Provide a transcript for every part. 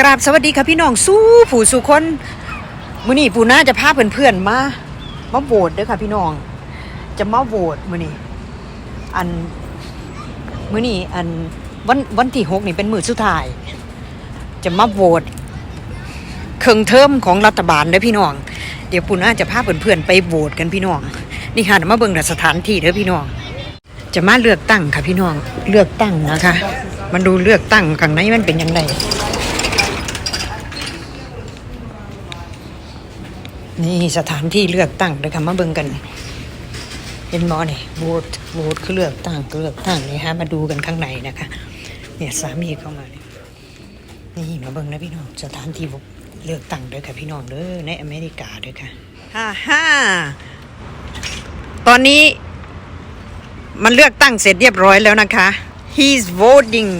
กราบสวัสดีค่ะพี่น้องสู้ผู้สู่คนมื้อนี้ปูน่าจะพาเพื่อนๆมามาโหวตเด้อค่ะพี่น้อง จะมาโหวตมื้อนี้อันมื้อนี้อันวันวันที่หกนี่เป็นมือสุดท้าย จะมาโหวตเครื่องเทอมของรัฐบาลเด้อพี่น้อง เดี๋ยวปูน่าจะพาเพื่อนๆไปโหวตกันพี่น้อง นี่ค่ะมาเบิ่งสถานที่เด้อพี่น้อง จะมาเลือกตั้งค่ะพี่น้องเลือกตั้งนะคะมันดูเลือกตั้งข้างในมันเป็นยังไง นี่สถานที่เลือกตั้งเลยค่ะมาเบิ่งกันเป็นหมอนี่โหวตโหวตคือเลือกตั้งเลือกตั้งนี่ฮะมาดูกันข้างในนะคะ เนี่ยสามีเข้ามาเนี่ยนี่มาเบิ่งนะพี่น้องสถานที่เลือกตั้งเด้อค่ะพี่น้องเด้อในอเมริกาเด้อค่ะฮ่าฮ่าตอนนี้มันเลือกตั้งเสร็จเรียบร้อยแล้วนะคะ he's voting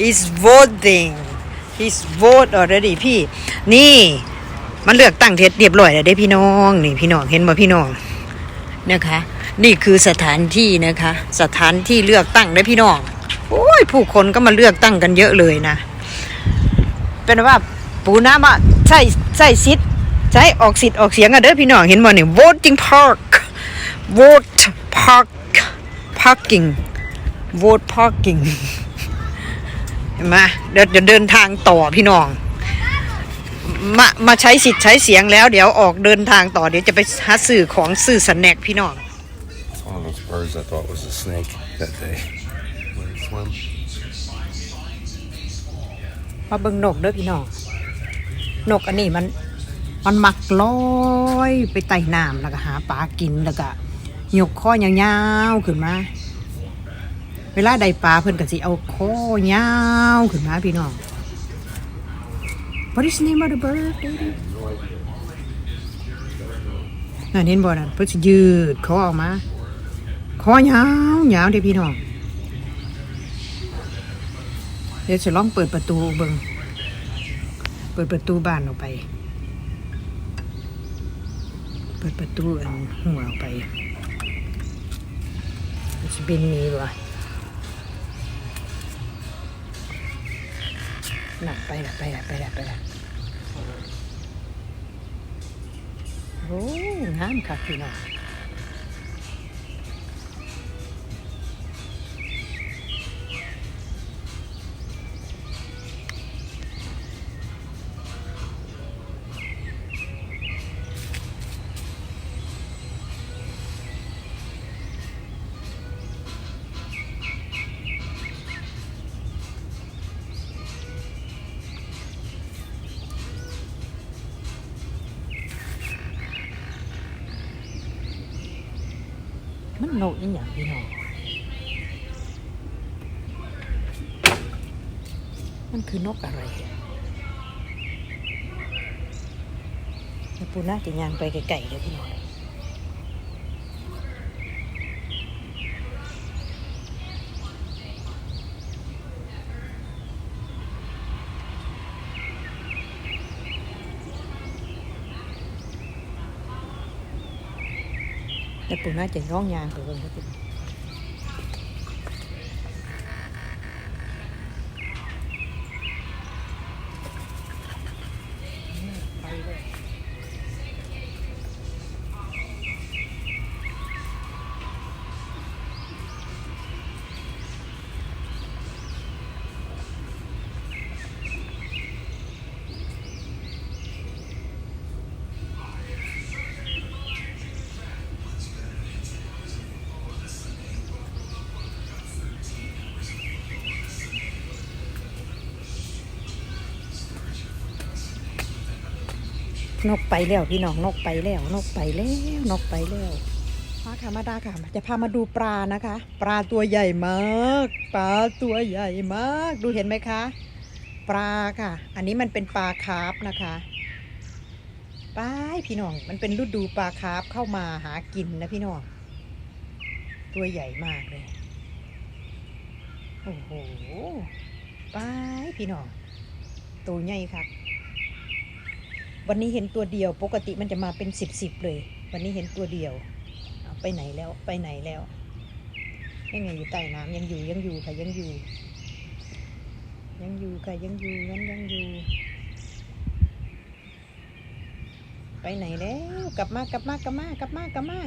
he's voting he's vote already พี่ นี่ มันเลือกตั้งเสร็จเรียบร้อยแล้วได้พี่น้องนี่พี่น้องเห็นบ่พี่น้องนะคะ นี่คือสถานที่นะคะ สถานที่เลือกตั้งได้พี่น้องโอ้ยผู้คนก็มาเลือกตั้งกันเยอะเลยนะ เป็นว่าปูน้ำว่าใช่ใช่สิทธิ์ใช้ออกสิทธิ์ออกเสียงกันเด้อพี่น้องเห็นบ่นี่ voting park vote park parking vote parking เห็นไหมเดี๋ยวเดินทางต่อพี่น้อง มามาใช้สิทธิ์ใช้เสียงแล้ว เดี๋ยวออกเดินทางต่อเดี๋ยวจะไปหาสื่อของสื่อสแน็คพี่น้อง It's one of those birds I thought was a snake that day. Where it swim. มาเบิ่งนกเด้อพี่น้อง นกอันนี้มัน มันมักลอยไปไต่น้ำแล้วก็หาปลากินแล้วก็ยกข้อยาวๆขึ้นมา เวลาได้ปลาเพิ่นก็สิเอาข้อยาวขึ้นมาพี่น้อง What is the name of the bird baby นั่นเห็นบ่นั่นเพิ่นสิยืดคอออกมาคอยาวยาวเด้พี่น้องเดี๋ยวจะลองเปิดประตูเบิงเปิดประตูบ้านออกไป เปิดประตูอันหัวออกไปจะบินหนีวะ หนักไปหนักไปหนักไปหนักไปหนักโอ้งามค่ะพี่น้อง มันนกอีหยังพี่น้อง มันคือนกอะไรปูน่าจะยางไปไกลๆเลยพี่น้อง แล้วปูน่าจะร้องยางไปเบิ่งครับพี่น้ นกไปแล้วพี่น้องนกไปแล้ว นกไปแล้วนกไปแล้วมาค่ะมาดาค่ะ จะพามาดูปลานะคะ ปลาตัวใหญ่มากปลาตัวใหญ่มาก ดูเห็นไหมคะ ปลาค่ะ อันนี้มันเป็นปลาคาร์ฟนะคะไปพี่น้อง มันเป็นฤดูปลาคาร์ฟเข้ามาหากินนะพี่น้องตัวใหญ่มากเลยโอ้โหไปพี่น้องตัวใหญ่ค่ะ วันนี้เห็นตัวเดียว ปกติมันจะมาเป็นสิบสิบเลย วันนี้เห็นตัวเดียว ไปไหนแล้วไปไหนแล้วยังไงอยู่ใต้น้ำยังอยู่ยังอยู่ค่ะยังอยู่ ยังอยู่ค่ะยังอยู่ยังยังอยู่ ไปไหนแล้วกลับมากลับมากลับมากลับมากลับมา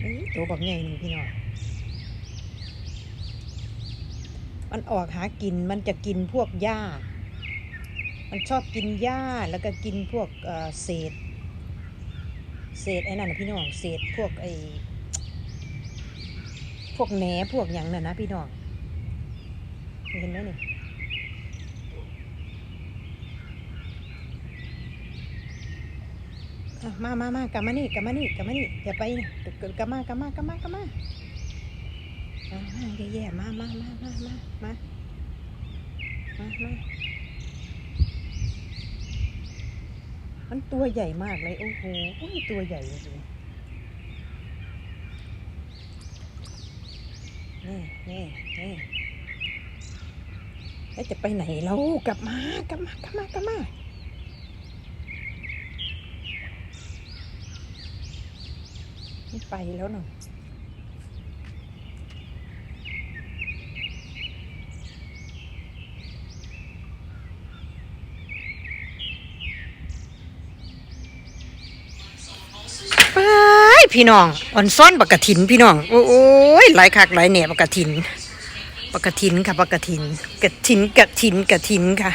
เอ้ยตัวบักใหญ่หนึ่งพี่น้อง มันออกหากินมันจะกินพวกหญ้า มันชอบกินหญ้าแล้วก็กินพวกเเศษ เศษไอ้นั่นนะพี่น้องเศษพวกไอ้พวกแหนพวกหยังน่ะนะพี่น้องเห็นไหมนี่มามามากลับมานี่กลับมานี่กลับมานี่อย่าไปเดี๋ยกลับมากลับมากลับมากลับมา มามาแย่ๆมามามามามามามามามันตัวใหญ่มากเลย โอ้โหตัวใหญ่จริงนี่นี่นี่แล้วจะไปไหนเรากลับมากลับมากลับมากลับมาไม่ไปแล้วเนาะไป พี่น้องอ่อนซ้อนบักกะถินพี่น้อง โอ้ยหลายคักหลายแหน่บักกะถินบักกะถินค่ะบักกะถินกะถินกะถินกะถินค่ะ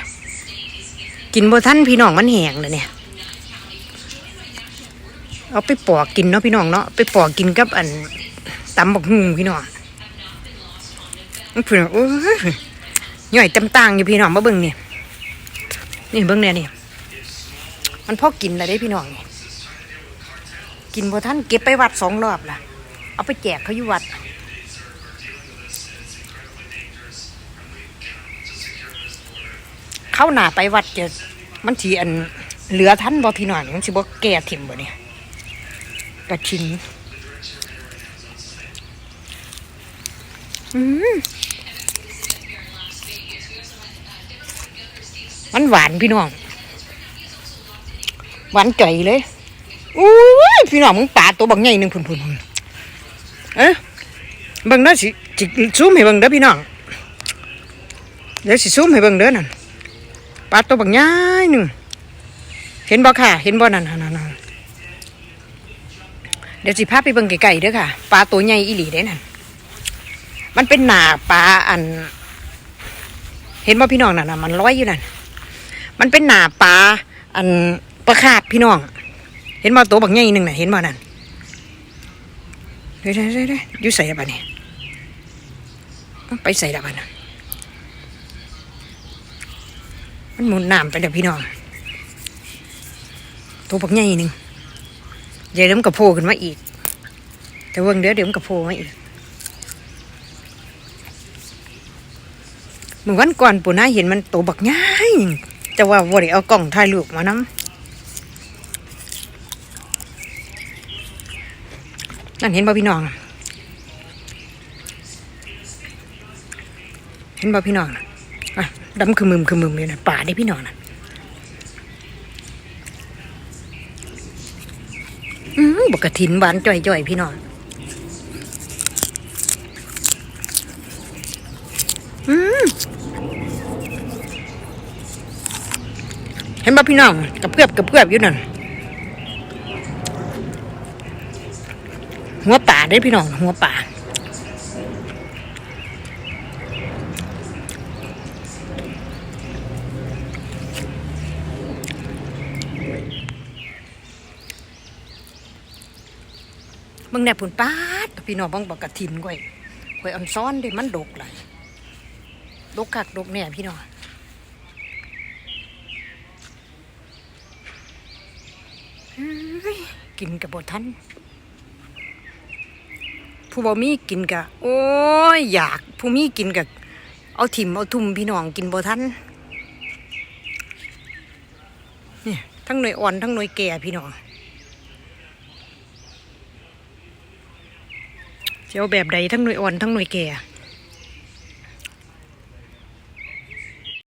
กินบ่ท่านพี่น้องมันแหงเลยเนี่ย เอาไปปอกกินเนาะพี่น้องเนาะไปปอกกินกับอันตำบักฮุงพี่น้องมันเพื่อนโอ้ยย่อยตำต่างอยู่พี่น้องมาเบิ่งนี่ยนี่เบิ่งเนี่ยนี่มันพอกินอะไรได้พี่น้องนี่ กินพอท่านเก็บไปวัดสองรอบล่ะ เอาไปแจกเขาอยู่วัด เข้าหนาไปวัดจะมันทีอันเหลือท่านบ่พี่น้องมันสิบ่แก่ถิ่มบ่เนี่ยกระชินอืมมันหวานพี่น้อง หวานใจเลย อุ้ยพี่น้องมึงปลาตัวบางใหญ่หนึ่งพุ่นพุ่นพุ่นเอ๊ะบิ่งเด้อสิสิซูมให้บิ่งเด้อพี่น้องเดี๋ยวสิซูมให้บิ่งเด้อนั่นปลาตัวบางใหญ่หนึ่งเห็นบ่ค่ะ เห็นบ่นั่นนั่นนั่นนั่นเดี๋ยวสิพาไปเบิ่งไก่ๆเด้อค่ะปลาตัวใหญ่อีหลีเด้นั่นมันเป็นหนาปลาอัน เห็นว่าพี่น้องน่ะนะมันร้อยอยู่นั่น มันเป็นหนาปลาอันปลาคาบพี่น้อง เห็นว่าตัวบักใหญ่หนึ่งน่ะเห็นว่านั่นเด้เด้เด้เด้อยู่ใส่ละบ้านี่ไปใส่ละบ้านะมันหมุนน้ำไปเด้อพี่น้องตัวบักใหญ่หนึ่งเดี๋ยวเดี๋ยวมันกระโผล่ขึ้นมาอีก แต่เบิ่งเดี๋ยวเดี๋ยวมันกระโผล่มาอีกเมื่อวันก่อนปู่น้าเห็นมันโตบักง่ายแต่ว่าบ่ได้เอากล้องถ่ายรูปมานำ นั่นเห็นบ่พี่น้อง เห็นบ่พี่น้องนะอะดำคือมึมคือมึมเลยนะป่าได้พี่น้องน่ะอืมบกกระถินหวานจ่อยๆพี่น้องอืมเห็นป่พี่น้องกับเพื่อบกับเพื่อบอยู่นั่น หัวป่าได้พี่น้องหัวป่ามึงเนี่ยผุนป้าดพี่น้องบังบอกกระถินก้อยก้อยอ่อนซ้อนด้มันดกไหลยดกคักดกเนี่ยพี่น้องเฮ้ยกินกับบทัน ผู้บ่มีกินกะ โอ้ยอยากผู้มีกินกะ เอาถิ่มเอาทุ่มพี่น้องกินบ่ทันเนี่ยทั้งหน่วยอ่อนทั้งหน่วยแก่พี่น้องเจ้าแบบใดทั้งหน่วยอ่อนทั้งหน่วยแก่